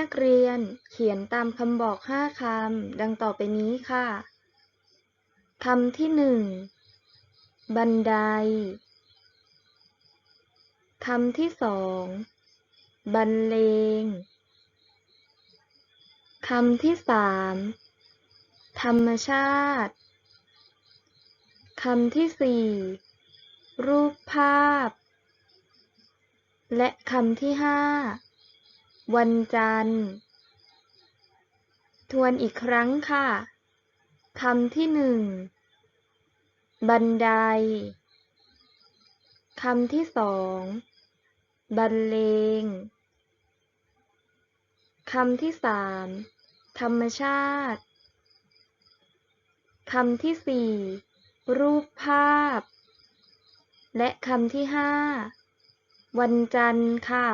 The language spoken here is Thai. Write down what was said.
นักเรียนเขียนตามคำบอกห้าคำ ดังต่อไปนี้ค่ะ คำที่หนึ่งบันได คำที่สองบรรเลง คำที่สามธรรมชาติ คำที่สี่รูปภาพ และคำที่ห้า วันจันทร์ ทวนอีกครั้งค่ะ คำที่หนึ่ง บันได คำที่สอง บรรเลง คำที่สาม ธรรมชาติ คำที่สี่ รูปภาพ และคำที่ห้า วันจันทร์ค่ะ